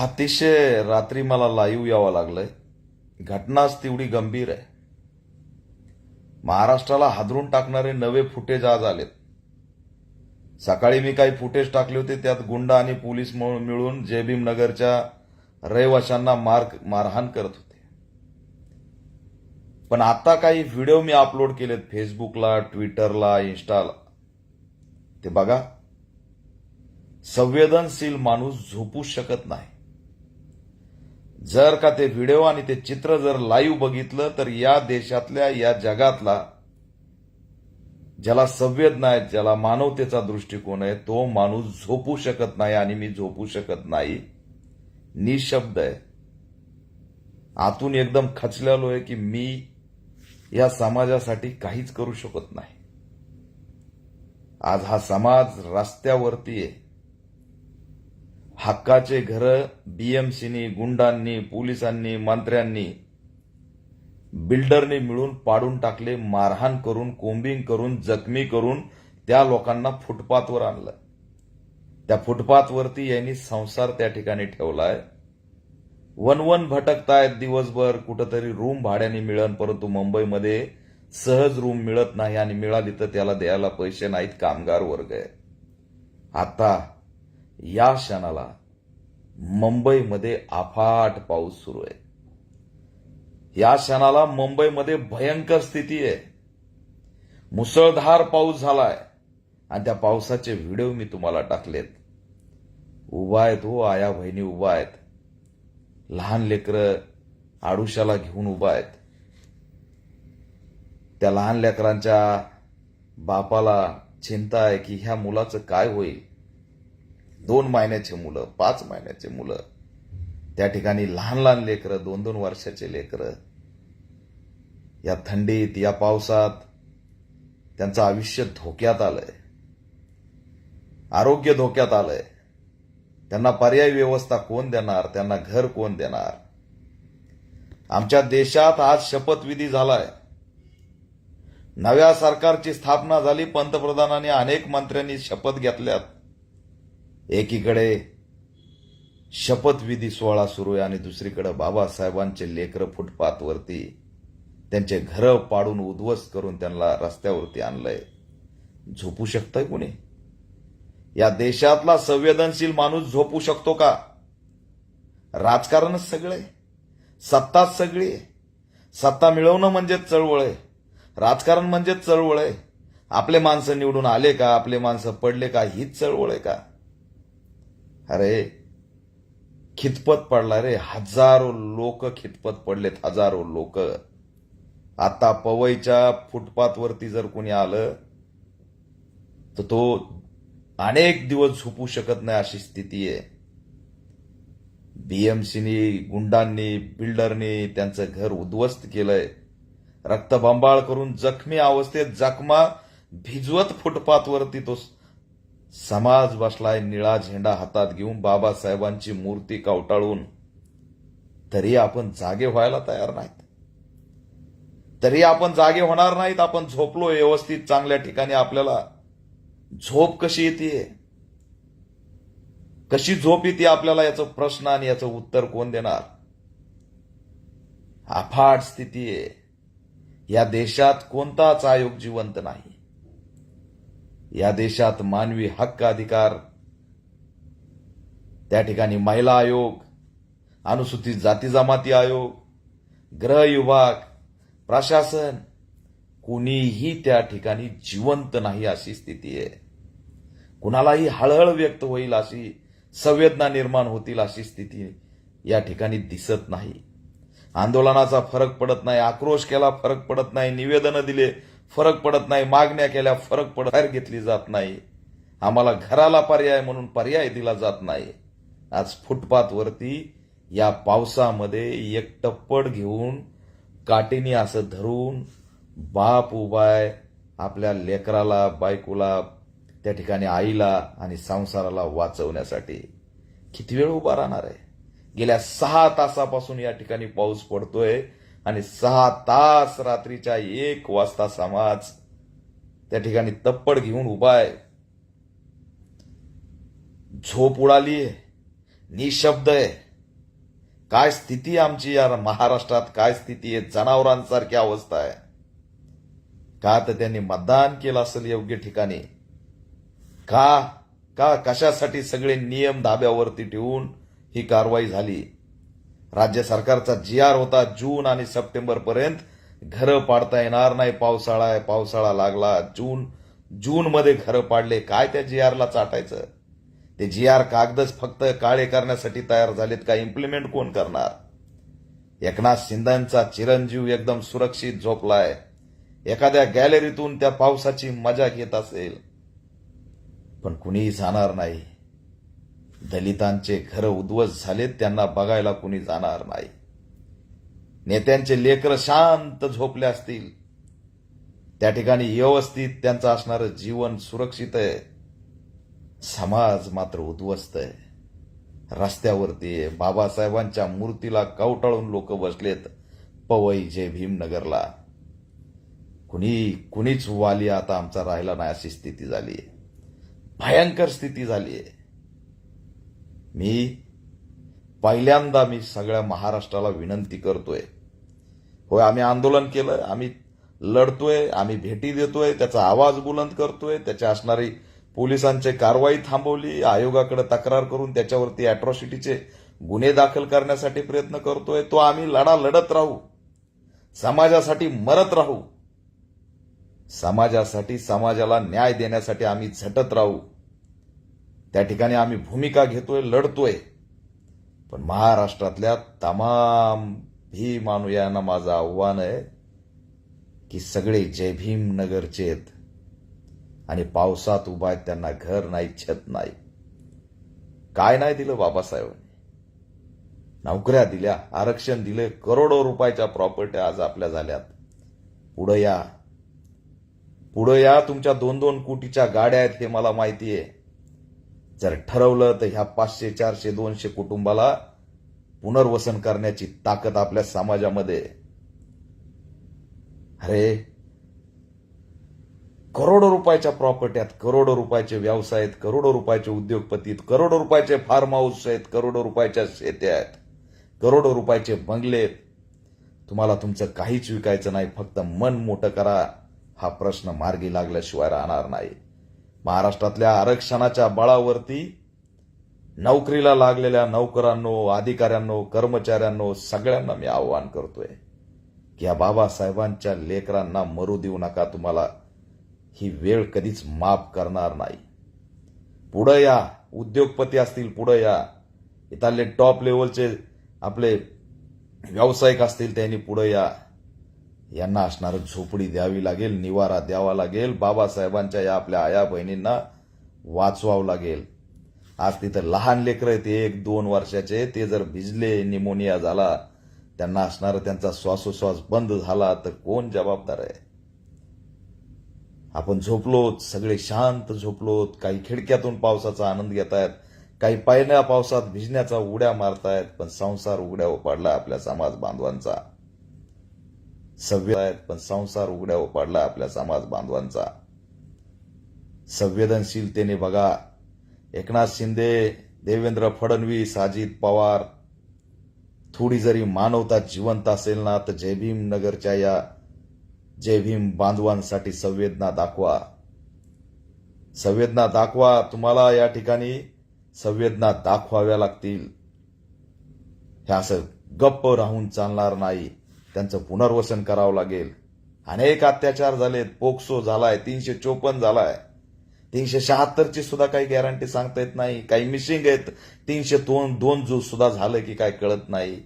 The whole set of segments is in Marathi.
अतिशय रात्री मला लाईव्ह यावं लागलंय. घटनाच तेवढी गंभीर आहे. महाराष्ट्राला हादरून टाकणारे नवे फुटेज आज आलेत. सकाळी मी काही फुटेज टाकले होते त्यात गुंडा आणि पोलीस मिळून- जयभीम नगरच्या रहिवाशांना मार मारहाण करत होते. पण आता काही व्हिडिओ मी अपलोड केलेत फेसबुकला ट्विटरला इन्स्टाला ते बघा. संवेदनशील माणूस झोपू शकत नाही. जर का ते व्हिडिओ आणि ते चित्र जर लाईव्ह बघितलं तर या देशातल्या या जगातला ज्याला संवेदना आहे ज्याला मानवतेचा दृष्टिकोन आहे तो माणूस झोपू शकत नाही आणि मी झोपू शकत नाही. निशब्द आहे. आतून एकदम खचलेलो आहे की मी या समाजासाठी काहीच करू शकत नाही. आज हा समाज रस्त्यावरती आहे. हक्काचे घर बीएमसीनी गुंडांनी पोलिसांनी मंत्र्यांनी बिल्डरने मिळून पाडून टाकले मारहाण करून कोंबिंग करून जखमी करून त्या लोकांना फुटपाथवर आणलं. त्या फुटपाथवरती यांनी संसार त्या ठिकाणी ठेवलाय. वन वन भटकतायत दिवसभर कुठंतरी रूम भाड्याने मिळन परंतु मुंबईमध्ये सहज रूम मिळत नाही आणि मिळाली तर त्याला द्यायला पैसे नाहीत कामगार वर्ग आहे. आता या क्षणाला मुंबईमध्ये अफाट पाऊस सुरू आहे. या क्षणाला मुंबईमध्ये भयंकर स्थिती आहे. मुसळधार पाऊस झालाय. आणि त्या पावसाचे व्हिडिओ मी तुम्हाला टाकलेत. उभा आहेत हो आया बहिणी उभा आहेत. लहान लेकरं आडुशाला घेऊन उभा आहेत. त्या लहान लेकरांच्या बापाला चिंता आहे की ह्या मुलाचं काय होईल? दोन महिन्याचे मुलं पाच महिन्याचे मुलं त्या ठिकाणी लहान लहान लेकरं दोन दोन वर्षाचे लेकरं या थंडीत या पावसात त्यांचं आयुष्य धोक्यात आलंय. आरोग्य धोक्यात आलंय. त्यांना पर्यायी व्यवस्था कोण देणार? त्यांना घर कोण देणार? आमच्या देशात आज शपथविधी झालाय. नव्या सरकारची स्थापना झाली पंतप्रधानांनी अनेक मंत्र्यांनी शपथ घेतल्यात. एकीकडे शपथविधी सोहळा सुरू आहे आणि दुसरीकडे बाबासाहेबांचे लेकरं फुटपाथवरती त्यांचे घरं पाडून उद्ध्वस्त करून त्यांना रस्त्यावरती आणलंय. झोपू शकतंय कोणी? या देशातला संवेदनशील माणूस झोपू शकतो का? राजकारणच सगळे. सत्ताच सगळी आहे. सत्ता मिळवणं म्हणजेच चळवळ आहे. राजकारण म्हणजेच चळवळ आहे. आपले माणसं निवडून आले का? आपले माणसं पडले का? हीच चळवळ आहे का? अरे खितपत पडला रे. हजारो लोक खितपत पडलेत हजारो लोक. आता पवईच्या फुटपाथवरती जर कोणी आलं तर तो अनेक दिवस झोपू शकत नाही अशी स्थिती आहे. बीएमसीनी गुंडांनी बिल्डरनी त्यांचं घर उद्ध्वस्त केलंय. रक्तबंबाळ करून जखमी अवस्थेत जखमा भिजवत फुटपाथवरती तो समाज बसलाय निळा झेंडा हातात घेऊन बाबासाहेबांची मूर्ती कवटाळून तरी आपण जागे व्हायला तयार नाहीत. तरी आपण जागे होणार नाहीत आपण झोपलो व्यवस्थित चांगल्या ठिकाणी आपल्याला. झोप कशी येते? कशी झोप येते आपल्याला? याचं प्रश्न आणि याचं उत्तर कोण देणार? अफाट स्थिती आहे. या देशात कोणताच आयोग जिवंत नाही. या देशात मानवी हक्क अधिकार त्या ठिकाणी महिला आयोग अनुसूचित जाती जमाती आयोग ग्रह विभाग प्रशासन कुणीही त्या ठिकाणी जिवंत नाही अशी स्थिती आहे. कुणालाही हळहळ व्यक्त होईल अशी संवेदना निर्माण होतील अशी स्थिती या ठिकाणी दिसत नाही. आंदोलनाचा फरक पडत नाही आक्रोश केला फरक पडत नाही निवेदनं दिले फरक पडत नाही मागण्या केल्या फरक पडत बाहेर घेतली जात नाही. आम्हाला घराला पर्याय म्हणून पर्याय दिला जात नाही. आज फुटपाथवरती या पावसामध्ये एक टप्पड घेऊन काटेनी असं धरून बाप उभाय आपल्या लेकराला बायकोला त्या ठिकाणी आईला आणि संसाराला वाचवण्यासाठी. किती वेळ उभा राहणार आहे? गेल्या सहा तासापासून या ठिकाणी पाऊस पडतोय. आणि सहा तास रात्रीच्या एक वाजता समाज त्या ठिकाणी तप्पड घेऊन उभा आहे. झोप उडाली आहे. निशब्द आहे. काय स्थिती आमची या महाराष्ट्रात काय स्थिती आहे? जनावरांसारखी अवस्था आहे. का तर त्यांनी मतदान केलं असेल योग्य ठिकाणी? का? का कशासाठी सगळे नियम धाब्यावरती ठेवून ही कारवाई झाली? राज्य सरकारचा जी आर होता जून आणि सप्टेंबर पर्यंत. घरं पाडता येणार नाही पावसाळा आहे पावसाळा लागला जून जून मध्ये घरं पाडले. काय त्या जी आरला चाटायचं? ते जी आर कागदच फक्त काळे करण्यासाठी तयार झालेत का? इम्प्लिमेंट कोण करणार? एकनाथ शिंदेचा चिरंजीव एकदम सुरक्षित झोपलाय. एखाद्या गॅलरीतून त्या पावसाची मजा घेत असेल. पण कुणीही जाणार नाही. दलितांचे घर उद्ध्वस्त झालेत त्यांना बघायला कुणी जाणार नाही. नेत्यांचे लेकर शांत झोपले असतील. त्या ठिकाणी व्यवस्थित त्यांचं असणारं जीवन सुरक्षित आहे. समाज मात्र उद्ध्वस्त आहे. रस्त्यावरती आहे बाबासाहेबांच्या मूर्तीला कवटाळून लोक बसलेत पवई जय भीमनगरला. कुणी कुणीच वाली आता आमचा राहिला नाही अशी स्थिती झाली आहे भयंकर स्थिती झाली आहे मी पहिल्यांदा मी सगळ्या महाराष्ट्राला विनंती करतोय. होय आम्ही आंदोलन केलं आम्ही लढतोय आम्ही भेटी देतोय त्याचा आवाज बुलंद करतोय त्याच्या असणारी पोलिसांची कारवाई थांबवली आयोगाकडे तक्रार करून त्याच्यावरती अॅट्रॉसिटीचे गुन्हे दाखल करण्यासाठी प्रयत्न करतोय. तो आम्ही लढा लढत राहू. समाजासाठी मरत राहू. समाजासाठी समाजाला न्याय देण्यासाठी आम्ही झटत राहू. त्या ठिकाणी आम्ही भूमिका घेतोय लढतोय. पण महाराष्ट्रातल्या तमाम भीम अनुयांना माझं आव्हान आहे की सगळे जय भीम नगरचे आहेत आणि पावसात उभा आहेत त्यांना घर नाही छत नाही. काय नाही दिलं बाबासाहेबांनी. नोकऱ्या दिल्या आरक्षण दिले करोडो रुपयाच्या प्रॉपर्टी आज आपल्या झाल्यात. पुढं या. पुढं या तुमच्या दोन दोन कोटीच्या गाड्या आहेत हे मला माहिती आहे. जर ठरवलं तर ह्या पाचशे चारशे दोनशे कुटुंबाला पुनर्वसन करण्याची ताकद आपल्या समाजामध्ये. अरे करोडो रुपयाच्या प्रॉपर्टी आहेत करोडो रुपयाचे व्यवसाय आहेत करोडो रुपयाचे उद्योगपती आहेत करोडो रुपयाचे फार्म हाऊस आहेत करोडो रुपयाच्या शेत्या आहेत करोडो रुपयाचे बंगले आहेत. तुम्हाला तुमचं काहीच विकायचं नाही फक्त मन मोठं करा. हा प्रश्न मार्गी लागल्याशिवाय राहणार नाही. महाराष्ट्रातल्या आरक्षणाच्या बळावरती नोकरीला लागलेल्या नोकरांनो अधिकाऱ्यांनो कर्मचाऱ्यांनो सगळ्यांना मी आव्हान करतोय की या बाबासाहेबांच्या लेकरांना मरू देऊ नका तुम्हाला ही वेळ कधीच माफ करणार नाही. पुढं या उद्योगपती असतील पुढं या इथले टॉप लेवलचे आपले व्यावसायिक असतील त्यांनी पुढं या. यांना असणार झोपडी द्यावी लागेल निवारा द्यावा लागेल. बाबासाहेबांच्या या आपल्या आया बहिणींना वाचवावं लागेल. आज तिथं लहान लेकरं आहेत एक दोन वर्षाचे ते जर भिजले निमोनिया झाला त्यांना असणार त्यांचा श्वासोश्वास बंद झाला तर कोण जबाबदार आहे? आपण झोपलोत सगळे शांत झोपलोत. काही खिडक्यातून पावसाचा आनंद घेत आहेत काही पायण्या पावसात भिजण्याचा उड्या मारतायत पण संसार उघड्या पडला आपल्या समाज बांधवांचा. सव्य आहेत पण संसार उघड्या पडला आपल्या समाज बांधवांचा. संवेदनशीलतेने बघा एकनाथ शिंदे देवेंद्र फडणवीस अजित पवार थोडी जरी मानवता जिवंत असेल ना तर जय भीम नगरच्या या जय भीम बांधवांसाठी संवेदना दाखवा. संवेदना दाखवा तुम्हाला या ठिकाणी संवेदना दाखवाव्या लागतील. हे असं गप्प राहून चालणार नाही. त्यांचं पुनर्वसन करावं लागेल. अनेक अत्याचार झालेत. पोक्सो झालाय तीनशे चोपन्न झालाय. तीनशे शहात्तरची सुद्धा काही गॅरंटी सांगता येत नाही. काही मिसिंग आहेत. तीनशे दोन दोन जू सुद्धा झालं की काय कळत नाही.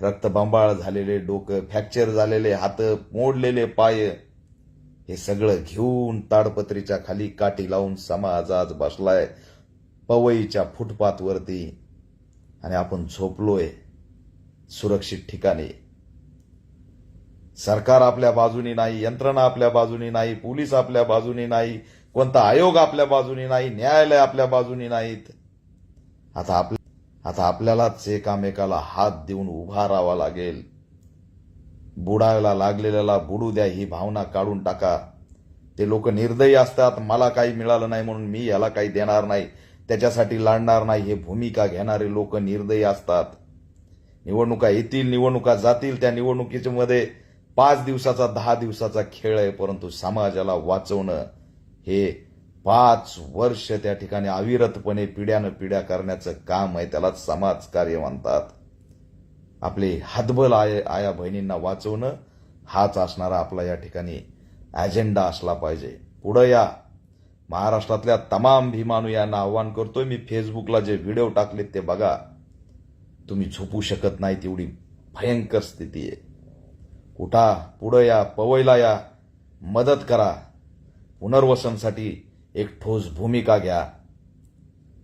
रक्तबंबाळ झालेले डोकं फ्रॅक्चर झालेले हात मोडलेले पाय. हे सगळं घेऊन ताडपत्रीच्या खाली काठी लावून समाज आज बसलाय. पवईच्या फुटपाथवरती. आणि आपण झोपलोय. सुरक्षित ठिकाणी. सरकार आपल्या बाजूनी नाही यंत्रणा आपल्या बाजूनी नाही पोलीस आपल्या बाजूनी नाही कोणता आयोग आपल्या बाजूनी नाही न्यायालय आपल्या बाजूनी नाहीत. आता आपल्या आता आपल्यालाच एकामेकाला हात देऊन उभा राहावा लागेल. बुडायला लागलेल्याला बुडू द्या ही भावना काढून टाका. ते लोक निर्दयी असतात मला काही मिळालं नाही म्हणून मी याला काही देणार नाही त्याच्यासाठी लढणार नाही हे भूमिका घेणारे लोक निर्दयी असतात. निवडणुका येतील निवडणुका जातील त्या निवडणुकीच्या मध्ये पाच दिवसाचा दहा दिवसाचा खेळ आहे परंतु समाजाला वाचवणं हे पाच वर्ष त्या ठिकाणी अविरतपणे पिढ्यानं पिढ्या करण्याचं काम आहे. त्यालाच समाजकार्य म्हणतात. आपले हातबल आय आया बहिणींना वाचवणं हाच असणारा आपला या ठिकाणी अजेंडा असला पाहिजे. पुढं या. महाराष्ट्रातल्या तमाम भीमानू यांना आव्हान करतोय. मी फेसबुकला जे व्हिडिओ टाकलेत ते बघा. तुम्ही झोपू शकत नाही तेवढी भयंकर स्थिती आहे. उठा पुढं या पवईला या मदत करा. पुनर्वसनसाठी एक ठोस भूमिका घ्या.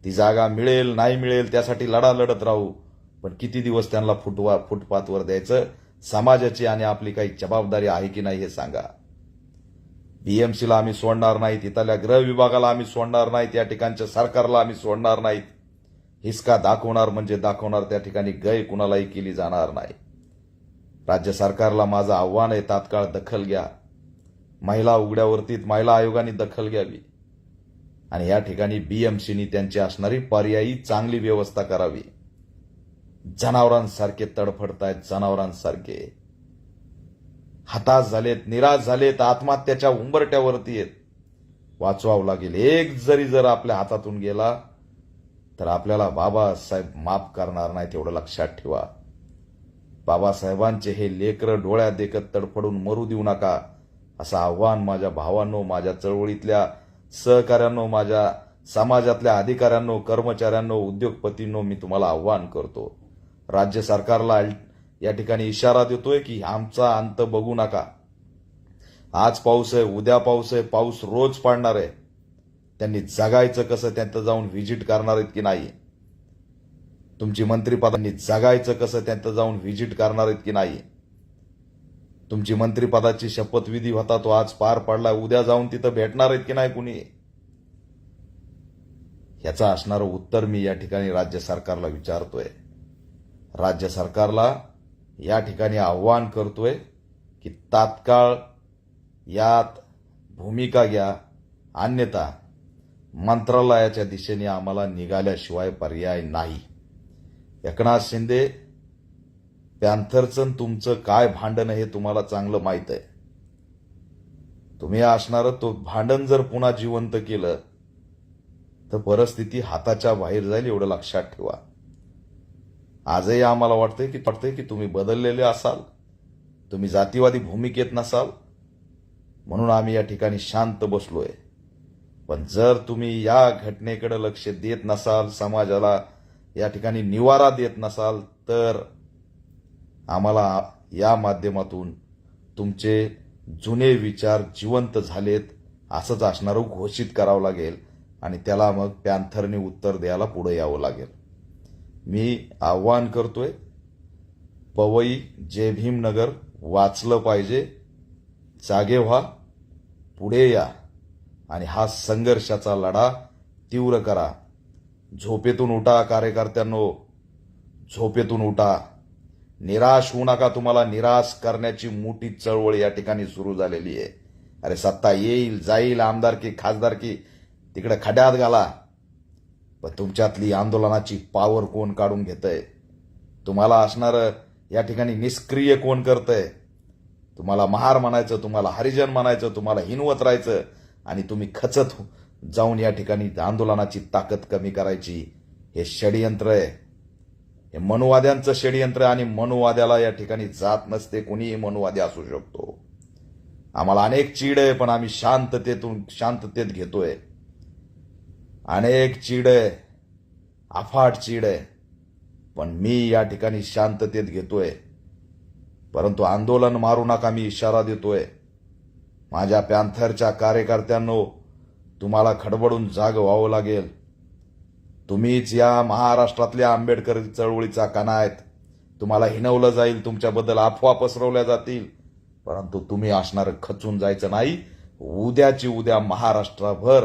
ती जागा मिळेल नाही मिळेल त्यासाठी लढा लढत राहू. पण किती दिवस त्यांना फुटवा फुटपाथवर द्यायचं? समाजाची आणि आपली काही जबाबदारी आहे की नाही हे सांगा. बीएमसीला आम्ही सोडणार नाहीत इथल्या गृह विभागाला आम्ही सोडणार नाहीत या ठिकाणच्या सरकारला आम्ही सोडणार नाहीत. हिसका दाखवणार म्हणजे दाखवणार त्या ठिकाणी गय कुणालाही केली जाणार नाही. राज्य सरकारला माझं आव्हान आहे तात्काळ दखल घ्या. महिला उघड्यावरतीत महिला आयोगाने दखल घ्यावी. आणि या ठिकाणी बीएमसीनी त्यांची असणारी पर्यायी चांगली व्यवस्था करावी. जनावरांसारखे तडफडतायत जनावरांसारखे. हताश झालेत निराश झालेत आत्महत्याच्या उंबरट्यावरती आहेत. वाचवावं लागेल. एक जरी जर आपल्या हातातून गेला तर आपल्याला बाबासाहेब माफ करणार नाही तेवढं लक्षात ठेवा. बाबासाहेबांचे हे लेकरं डोळ्या देखत तडफडून मरू देऊ नका असं आव्हान माझ्या भावांनो माझ्या चळवळीतल्या सहकाऱ्यांनो माझ्या समाजातल्या अधिकाऱ्यांनो कर्मचाऱ्यांनो उद्योगपतींनो मी तुम्हाला आव्हान करतो. राज्य सरकारला या ठिकाणी इशारा देतोय की आमचा अंत बघू नका. आज पाऊस आहे उद्या पाऊस आहे पाऊस रोज पाडणार आहे. त्यांनी जगायचं कसं त्यांचं जाऊन व्हिजिट करणार आहेत की नाही? तुमची मंत्रिपदांनी जगायचं कसं त्यांचं जाऊन व्हिजिट करणार आहेत की नाही? तुमची मंत्रिपदाची शपथविधी होता तो आज पार पडला. उद्या जाऊन तिथं भेटणार आहेत की नाही कुणी? ह्याचं असणारं उत्तर मी या ठिकाणी राज्य सरकारला विचारतोय. राज्य सरकारला या ठिकाणी आव्हान करतोय की तात्काळ यात भूमिका घ्या. अन्यथा मंत्रालयाच्या दिशेने आम्हाला निघाल्याशिवाय पर्याय नाही. एकनाथ शिंदे पॅन्थरचं तुमचं काय भांडण हे तुम्हाला चांगलं माहीत आहे. तुम्ही असणारं तो भांडण जर पुन्हा जिवंत केलं तर परिस्थिती हाताच्या बाहेर जाईल एवढं लक्षात ठेवा. आजही आम्हाला वाटतंय की वाटतंय की तुम्ही बदललेले असाल तुम्ही जातीवादी भूमिकेत नसाल म्हणून आम्ही या ठिकाणी शांत बसलोय. पण जर तुम्ही या घटनेकडे लक्ष देत नसाल समाजाला या ठिकाणी निवारा देत नसाल तर आम्हाला या माध्यमातून तुमचे जुने विचार जिवंत झालेत असंच असणारं घोषित करावं लागेल आणि त्याला मग पॅन्थरने उत्तर द्यायला पुढे यावं लागेल. मी आव्हान करतोय पवई जे भीमनगर वाचलं पाहिजे जागे व्हा पुढे या आणि हा संघर्षाचा लढा तीव्र करा. झोपेतून उठा कार्यकर्त्यांनो. झोपेतून उठा. निराश होऊ नका तुम्हाला. निराश करण्याची मोठी चळवळ या ठिकाणी सुरू झालेली आहे. अरे सत्ता येईल जाईल आमदारकी खासदारकी तिकडे खड्यात घाला. पण तुमच्यातली आंदोलनाची पावर कोण काढून घेतंय? तुम्हाला असणारं या ठिकाणी निष्क्रिय कोण करतंय? तुम्हाला महार म्हणायचं तुम्हाला हरिजन म्हणायचं तुम्हाला हिनवत राहायचं आणि तुम्ही खचत हो- जाऊन या ठिकाणी आंदोलनाची ताकद कमी करायची. हे षडयंत्र आहे. हे मनुवाद्यांचं षडयंत्र आणि मनुवाद्याला या ठिकाणी जात नसते. कोणीही मनुवादी असू शकतो. आम्हाला अनेक चीड आहे पण आम्ही शांततेतून शांततेत घेतोय. अनेक चीड आहे. अफाट चीड आहे. पण मी या ठिकाणी शांततेत घेतोय. परंतु आंदोलन मारू नका मी इशारा देतोय. माझ्या पॅन्थरच्या कार्यकर्त्यांनो तुम्हाला खडबडून जाग व्हावं लागेल. तुम्हीच या महाराष्ट्रातल्या आंबेडकर चळवळीचा कणा आहेत. तुम्हाला हिनवलं जाईल तुमच्याबद्दल अफवा पसरवल्या जातील. परंतु तुम्ही असणारं खचून जायचं नाही. उद्याची उद्या महाराष्ट्राभर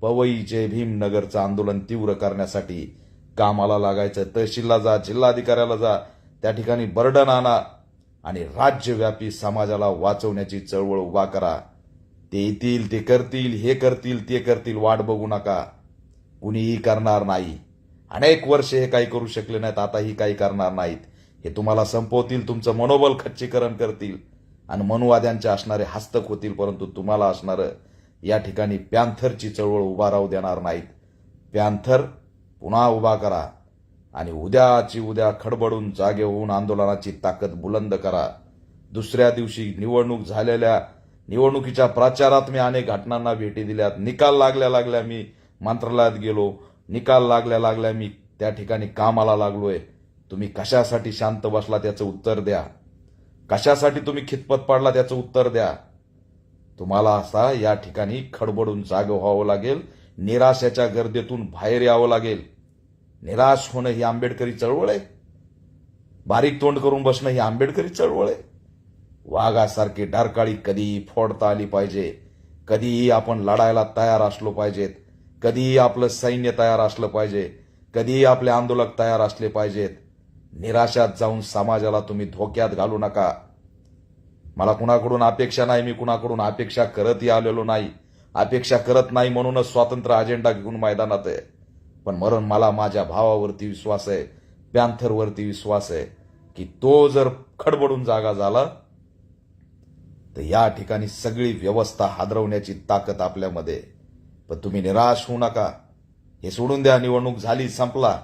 पवई जय भीमनगरचं आंदोलन तीव्र करण्यासाठी कामाला लागायचं. तहसीलला जा जिल्हाधिकाऱ्याला जा त्या ठिकाणी बर्डन आणा आणि राज्यव्यापी समाजाला वाचवण्याची चळवळ उभा करा. ते येतील ते करतील हे करतील ते करतील. वाट बघू नका. कुणीही करणार नाही. अनेक वर्ष हे काही करू शकले नाहीत आताही काही करणार नाहीत. हे तुम्हाला संपवतील तुमचं मनोबल खच्चीकरण करतील. आणि मनुवाद्यांचे असणारे हस्तक होतील परंतु तुम्हाला असणारं या ठिकाणी पॅन्थरची चळवळ उभा राहू देणार नाहीत. पॅन्थर पुन्हा उभा करा आणि उद्याची उद्या खडबडून जागे होऊन आंदोलनाची ताकद बुलंद करा. दुसऱ्या दिवशी निवडणूक झालेल्या निवडणुकीच्या प्रचारात मी अनेक घटनांना भेटी दिल्यात. निकाल लागल्या लागल्या मी मंत्रालयात गेलो. निकाल लागल्या लागल्या मी त्या ठिकाणी कामाला लागलोय. तुम्ही कशासाठी शांत बसला त्याचं उत्तर द्या. कशासाठी तुम्ही खितपत पाडला त्याचं उत्तर द्या. तुम्हाला असा या ठिकाणी खडबडून जाग व्हावं लागेल. निराशाच्या गर्दीतून बाहेर यावं लागेल. निराश होणं ही आंबेडकरी चळवळ आहे. बारीक तोंड करून बसणं ही आंबेडकरी चळवळ आहे. वाघासारखी डारकाळी कधीही फोडता आली पाहिजे. कधीही आपण लढायला तयार असलो पाहिजेत कधीही आपलं सैन्य तयार असलं पाहिजे. कधीही आपले आंदोलक तयार असले पाहिजेत. निराशात जाऊन समाजाला तुम्ही धोक्यात घालू नका. मला कुणाकडून अपेक्षा नाही मी कुणाकडून अपेक्षा करतही आलेलो नाही. अपेक्षा करत नाही म्हणूनच स्वातंत्र्य अजेंडा घेऊन मैदानात आहे. पण मरण मला माझ्या भावावरती विश्वास आहे पॅन्थरवरती विश्वास आहे की तो जर खडबडून जागा झाला तर या ठिकाणी सगळी व्यवस्था हादरवण्याची ताकद आपल्यामध्ये पण तुम्ही निराश होऊ नका. हे सोडून द्या निवडणूक झाली संपला.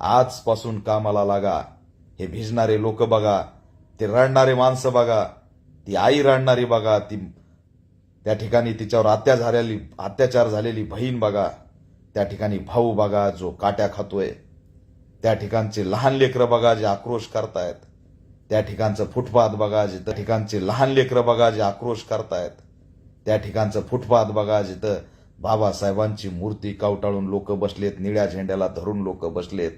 आजपासून कामाला लागा. हे भिजणारे लोक बघा. ते रडणारे माणसं बघा. ती आई रडणारी बघा. ती त्या ठिकाणी तिच्यावर हत्या झालेली अत्याचार झालेली बहीण बघा. त्या ठिकाणी भाऊ बघा जो काट्या खातोय. त्या ठिकाणचे लहान लेकरं बघा जे आक्रोश करतायत. त्या ठिकाणचं फुटपाथ बघा जिथं ठिकाणचे लहान लेकरं बघा जे आक्रोश करतायत त्या ठिकाणचं फुटपाथ बघा जिथं बाबासाहेबांची मूर्ती कावटाळून लोक बसलेत निळ्या झेंड्याला धरून लोक बसलेत.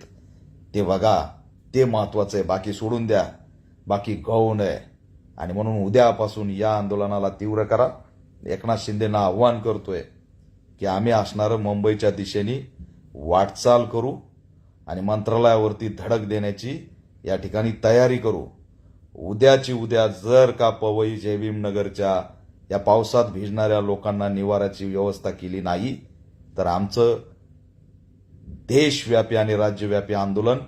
ते बघा ते महत्वाचं आहे. बाकी सोडून द्या. बाकी गौण आहे. आणि म्हणून उद्यापासून या आंदोलनाला तीव्र करा. एकनाथ शिंदेना आव्हान करतोय की आम्ही असणारं मुंबईच्या दिशेने वाटचाल करू आणि मंत्रालयावरती धडक देण्याची या ठिकाणी तयारी करू. उद्याची उद्या जर का पवई जयभीमनगरच्या या पावसात भिजणाऱ्या लोकांना निवाराची व्यवस्था केली नाही तर आमचं देशव्यापी आणि राज्यव्यापी आंदोलन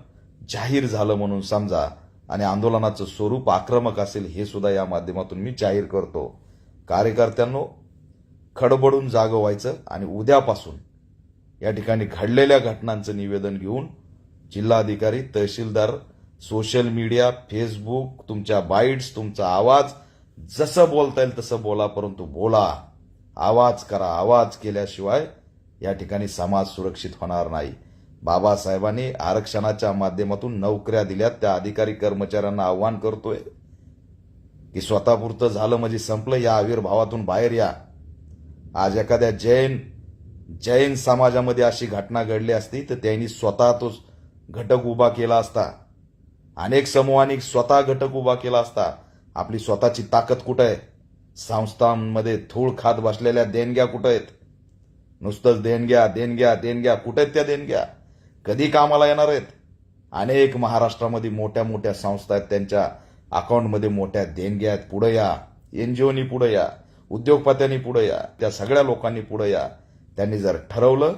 जाहीर झालं म्हणून समजा आणि आंदोलनाचं स्वरूप आक्रमक असेल हे सुद्धा या माध्यमातून मी जाहीर करतो. कार्यकर्त्यांनो खडबडून जागं व्हायचं आणि उद्यापासून या ठिकाणी घडलेल्या घटनांचं निवेदन घेऊन जिल्हाधिकारी तहसीलदार सोशल मीडिया फेसबुक तुमच्या बाईट्स तुमचा आवाज जसं बोलता येईल तसं बोला परंतु बोला. आवाज करा आवाज केल्याशिवाय या ठिकाणी समाज सुरक्षित होणार नाही. बाबासाहेबांनी आरक्षणाच्या माध्यमातून नोकऱ्या दिल्यात त्या अधिकारी कर्मचाऱ्यांना आव्हान करतोय. की स्वतःपुरतं झालं म्हणजे संपलं या आविर्भावातून बाहेर या. आज एखाद्या जैन जैन समाजामध्ये अशी घटना घडली असती तर त्यांनी स्वतः तो घटक उभा केला असता. अनेक समूहांनी स्वतः घटक उभा केला असता आपली स्वतःची ताकद कुठं आहे? संस्थांमध्ये धूळ खात बसलेल्या देणग्या कुठं आहेत? नुसतंच देणग्या देणग्या देणग्या कुठं आहेत त्या देणग्या? कधी कामाला येणार आहेत? अनेक महाराष्ट्रामध्ये मोठ्या मोठ्या संस्था आहेत त्यांच्या अकाउंटमध्ये मोठ्या देणग्या आहेत. पुढं या. एनजीओनी पुढं या. उद्योगपत्यांनी पुढं या. त्या सगळ्या लोकांनी पुढं या. त्यांनी जर ठरवलं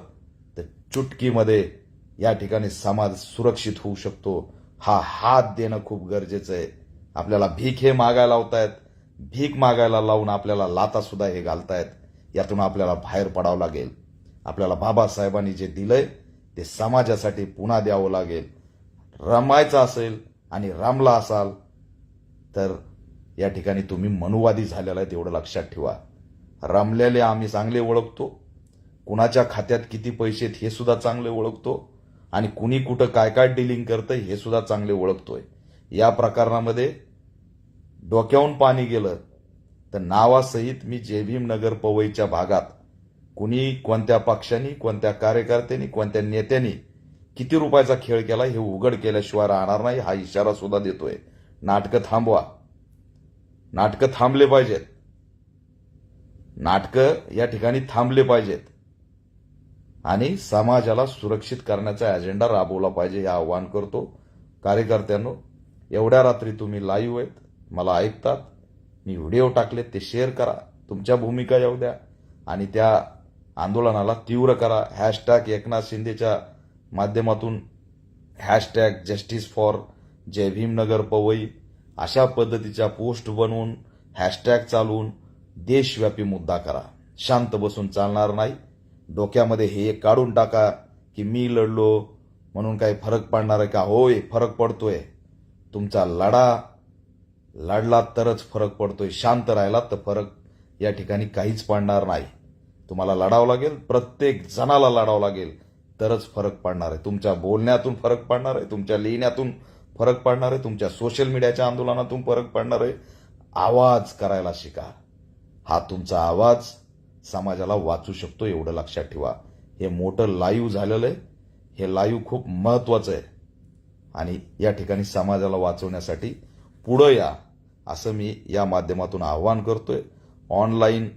तर चुटकीमध्ये या ठिकाणी समाज सुरक्षित होऊ शकतो. हा हात देणं खूप गरजेचं आहे. आपल्याला भीक हे मागायला लावतायत. भीक मागायला लावून आपल्याला लाता सुद्धा हे घालतायत. यातून आपल्याला बाहेर पडावं लागेल. आपल्याला बाबासाहेबांनी जे दिलंय ते समाजासाठी पुन्हा द्यावं लागेल. रमायचं असेल आणि रामला असाल तर या ठिकाणी तुम्ही मनुवादी झालेला आहे तेवढं लक्षात ठेवा. रमलेले आम्ही चांगले ओळखतो. कुणाच्या खात्यात किती पैसे आहेत हे सुद्धा चांगले ओळखतो. आणि कुणी कुठं काय काय डिलिंग करतं हे सुद्धा चांगले ओळखतोय. या प्रकरणामध्ये डोक्याहून पाणी गेलं तर नावासहित मी जेभीम नगर पवईच्या भागात कुणी कोणत्या पक्षांनी कोणत्या कार्यकर्त्यांनी कोणत्या नेत्यांनी किती रुपयाचा खेळ केला हे उघड केल्याशिवाय राहणार नाही हा इशारा सुद्धा देतोय. नाटकं थांबवा. नाटकं थांबले पाहिजेत. नाटकं या ठिकाणी थांबले पाहिजेत. आणि समाजाला सुरक्षित करण्याचा अजेंडा राबवला पाहिजे हे आवाहन करतो. कार्यकर्त्यांनो एवढ्या रात्री तुम्ही लाईव्ह आहेत मला ऐकतात. मी व्हिडिओ टाकले ते शेअर करा. तुमच्या भूमिका येऊ द्या. आणि त्या आंदोलनाला तीव्र करा. हॅशटॅग एकनाथ शिंदेच्या माध्यमातून hashtag justice for Jai Bhimnagar Powai. अशा पद्धतीच्या पोस्ट बनवून हॅशटॅग चालवून देशव्यापी मुद्दा करा. शांत बसून चालणार नाही. डोक्यामध्ये हे एक काढून टाका की मी लढलो म्हणून काही फरक पडणार आहे का? होय फरक पडतोय. तुमचा लढा लढलात तरच फरक पडतोय. शांत राहिलात तर फरक या ठिकाणी काहीच पडणार नाही. तुम्हाला लढावं लागेल प्रत्येक जणाला लढावं लागेल तरच फरक पडणार आहे. तुमच्या बोलण्यातून फरक पडणार आहे तुमच्या लिहिण्यातून फरक पडणार आहे तुमच्या सोशल मीडियाच्या आंदोलनातून फरक पडणार आहे. आवाज करायला शिका. हा तुमचा आवाज समाजाला वाचू शकतो एवढं लक्षात ठेवा. हे मोठं लाईव्ह झालेलं आहे. हे लाईव्ह खूप महत्वाचं आहे. आणि या ठिकाणी समाजाला वाचवण्यासाठी पुढं या असं मी या माध्यमातून आवाहन करतोय. ऑनलाईन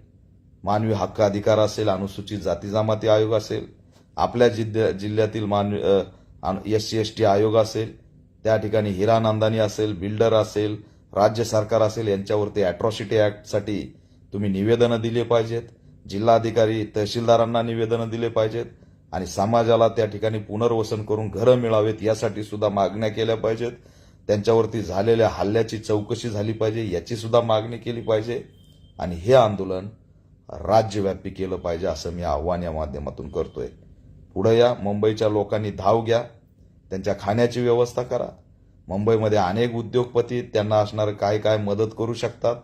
मानवी हक्क अधिकार असेल अनुसूचित जाती जमाती आयोग असेल आपल्या जिल्ह्या जिल्ह्यातील मानवी एस सी एस टी आयोग असेल त्या ठिकाणी हिरानंदानी असेल बिल्डर असेल राज्य सरकार असेल यांच्यावरती अॅट्रॉसिटी ॲक्टसाठी तुम्ही निवेदनं दिली पाहिजेत. जिल्हाधिकारी तहसीलदारांना निवेदनं दिले पाहिजेत आणि समाजाला त्या ठिकाणी पुनर्वसन करून घरं मिळावेत यासाठी सुद्धा मागण्या केल्या पाहिजेत. त्यांच्यावरती झालेल्या हल्ल्याची चौकशी झाली पाहिजे याची सुद्धा मागणी केली पाहिजे आणि हे आंदोलन राज्यव्यापी केलं पाहिजे असं मी आव्हान या माध्यमातून करतोय. पुढे या मुंबईच्या लोकांनी धाव घ्या त्यांच्या खाण्याची व्यवस्था करा. मुंबईमध्ये अनेक उद्योगपती त्यांना असणारं काय काय मदत करू शकतात.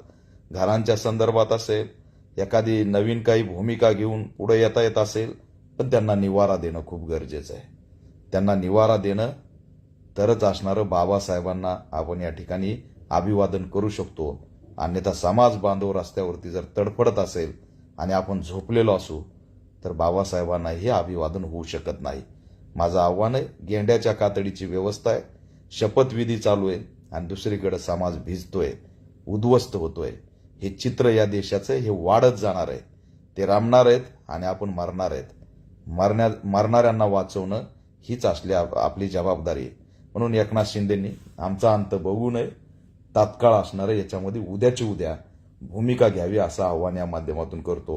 घरांच्या संदर्भात असेल एखादी नवीन काही भूमिका घेऊन पुढे येता येत असेल पण त्यांना निवारा देणं खूप गरजेचं आहे. त्यांना निवारा देणं तरच असणारं बाबासाहेबांना आपण या ठिकाणी अभिवादन करू शकतो. अन्यथा समाज बांधव रस्त्यावरती जर तडफडत असेल आणि आपण झोपलेलो असू तर बाबासाहेबांना हे अभिवादन होऊ शकत नाही. माझं आव्हान आहे गेंड्याच्या कातडीची व्यवस्था आहे शपथविधी चालू आहे आणि दुसरीकडे समाज भिजतोय उद्ध्वस्त होतोय. हे चित्र या देशाचं हे वाढत जाणार आहे. ते रामणार आहेत आणि आपण मरणार आहेत. मरण्या मरणाऱ्यांना वाचवणं हीच असली आपली जबाबदारी आहे. म्हणून एकनाथ शिंदेंनी आमचा अंत बघू नये तात्काळ असणारं याच्यामध्ये उद्याची उद्या भूमिका घ्यावी असं आव्हान या माध्यमातून करतो.